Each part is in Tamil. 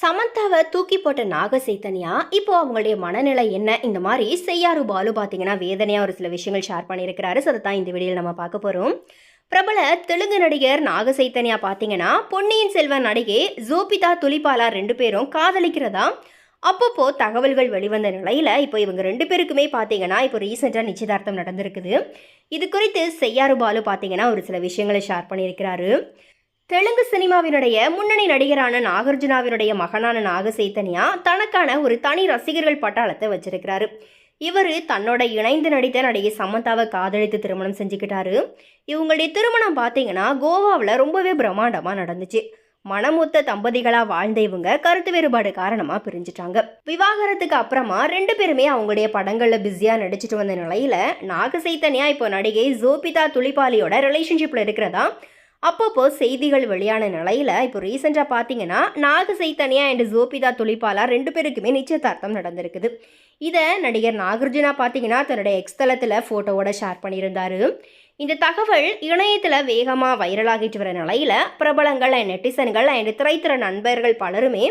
சமந்தாவை தூக்கி போட்ட நாக சைத்தன்யா இப்போ அவங்களுடைய மனநிலை என்ன? இந்த மாதிரி செய்யாரு பாலு பார்த்தீங்கன்னா வேதனையா ஒரு சில விஷயங்கள் ஷேர் பண்ணியிருக்கிறாரு. ஸோ அதை தான் இந்த வீடியோவில் நம்ம பார்க்க போகிறோம் பிரபல தெலுங்கு நடிகர் நாக சைத்தன்யா பார்த்தீங்கன்னா பொன்னியின் செல்வன் நடிகை ஜோபிதா துலிபாலா ரெண்டு பேரும் காதலிக்கிறதா? அப்பப்போ தகவல்கள் வெளிவந்த நிலையில் இப்போ இவங்க ரெண்டு பேருக்குமே பார்த்தீங்கன்னா இப்போ ரீசெண்டாக நிச்சயதார்த்தம் நடந்திருக்குது. இது குறித்து செய்யாறு பாலு பார்த்தீங்கன்னா ஒரு சில விஷயங்களை ஷேர் பண்ணியிருக்கிறாரு. தெலுங்கு சினிமாவினுடைய முன்னணி நடிகரான நாகார்ஜுனாவினுடைய மகனான நாக சைத்தன்யா தனக்கான ஒரு தனி ரசிகர்கள் பட்டாளத்தை வச்சிருக்கிறாரு. இவர் தன்னோட இணைந்து நடித்த நடிகை சமந்தாவை காதலித்து திருமணம் செஞ்சுக்கிட்டாரு. இவங்களுடைய திருமணம் பார்த்தீங்கன்னா கோவாவில் ரொம்பவே பிரம்மாண்டமாக நடந்துச்சு. மனமொத்த தம்பதிகளாக வாழ்ந்த இவங்க கருத்து வேறுபாடு காரணமாக பிரிஞ்சிட்டாங்க. விவாகரத்துக்கு அப்புறமா ரெண்டு பேருமே அவங்களுடைய படங்களில் பிஸியாக நடிச்சிட்டு வந்த நிலையில் நாக சைத்தன்யா இப்போ நடிகை ஜோபிதா துளிபாலியோட ரிலேஷன்ஷிப்பில் இருக்கிறதா அப்பப்போ செய்திகள் வெளியான நிலையில் இப்போ ரீசெண்டாக பார்த்தீங்கன்னா நாக சைத்தன்யா அண்ட் ஜோபிதா துளிபாலா ரெண்டு பேருக்குமே நிச்சயதார்த்தம் நடந்திருக்குது. இதை நடிகர் நாகார்ஜுனா பார்த்தீங்கன்னா தன்னுடைய எக்ஸ்தலத்தில் ஃபோட்டோவோட ஷேர் பண்ணியிருந்தாரு. இந்த தகவல் இணையத்தில் வேகமாக வைரலாகிட்டு வர நிலையில் பிரபலங்கள் அண்ட் நெட்டிசன்கள் அண்ட் திரைத்திற நண்பர்கள் பலருமே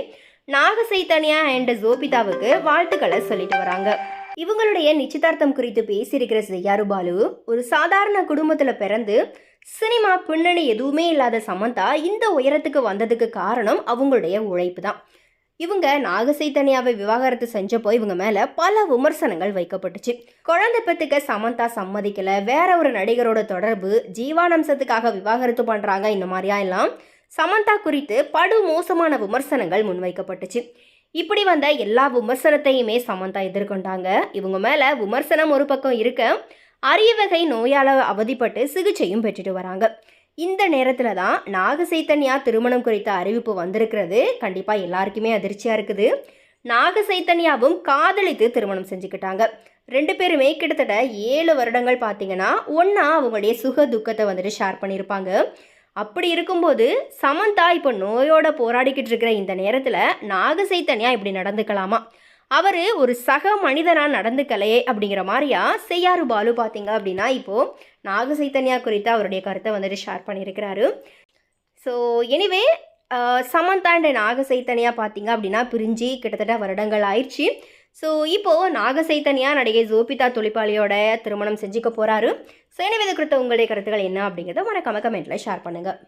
நாக சைத்தன்யா அண்ட் ஜோபிதாவுக்கு வாழ்த்துக்களை சொல்லிட்டு வராங்க. இவங்களுடைய நிச்சயதார்த்தம் குறித்து பேசியிருக்கிற செய்யாரு பாலு ஒரு சாதாரண குடும்பத்தில் பிறந்து சினிமா பின்னணி எதுவுமே இல்லாத சமந்தா இந்த உயரத்துக்கு வந்ததுக்கு காரணம் அவங்களுடைய உழைப்பு தான் இவங்க நாகசைத்தன்யாவை விவாகரத்து செஞ்சப்போ இவங்க மேலே பல விமர்சனங்கள் வைக்கப்பட்டுச்சு. குழந்தை பெத்துக்க சமந்தா சம்மதிக்கல வேற ஒரு நடிகரோட தொடர்பு ஜீவானம்சத்துக்காக விவாகரத்து பண்ணுறாங்க இந்த மாதிரியா எல்லாம் சமந்தா குறித்து படு மோசமான விமர்சனங்கள் முன்வைக்கப்பட்டுச்சு. இப்படி வந்த எல்லா விமர்சனத்தையுமே சமந்தா எதிர்கொண்டாங்க. இவங்க மேலே விமர்சனம் ஒரு பக்கம் இருக்க அரிய வகை நோயால் அவதிப்பட்டு சிகிச்சையும் பெற்றுட்டு வராங்க. இந்த நேரத்தில் தான் நாகசைத்தன்யா திருமணம் குறித்த அறிவிப்பு வந்திருக்கிறது. கண்டிப்பாக எல்லாருக்குமே அதிர்ச்சியாக இருக்குது. நாகசைத்தன்யாவும் காதலித்து திருமணம் செஞ்சுக்கிட்டாங்க. ரெண்டு பேருமே கிட்டத்தட்ட ஏழு வருடங்கள் பார்த்தீங்கன்னா ஒன்றா அவங்களுடைய சுக துக்கத்தை வந்துட்டு ஷேர் பண்ணியிருப்பாங்க. அப்படி இருக்கும்போது சமந்தா இப்போ நோயோட போராடிக்கிட்டு இருக்கிற இந்த நேரத்தில் நாகசைத்தன்யா இப்படி நடந்துக்கலாமா? அவர் ஒரு சக மனிதனாக நடந்துக்கலையே அப்படிங்கிற மாதிரியா செய்யாறு பாலு பார்த்தீங்க அப்படின்னா இப்போது நாக சைத்தன்யா குறித்து அவருடைய கருத்தை வந்துட்டு ஷேர் பண்ணியிருக்கிறாரு. So anyway Samantha and Naga Chaitanya பார்த்தீங்க அப்படின்னா பிரிஞ்சு கிட்டத்தட்ட வருடங்கள் ஆயிடுச்சு. ஸோ இப்போது நாக சைத்தன்யா நடிகை ஜோபிதா தொழிப்பாளியோட திருமணம் செஞ்சுக்க போகிறாரு ஸோ எனவே இது குறித்த உங்களுடைய கருத்துக்கள் என்ன அப்படிங்கிறத மறக்காம கமெண்ட்டில் ஷேர் பண்ணுங்கள்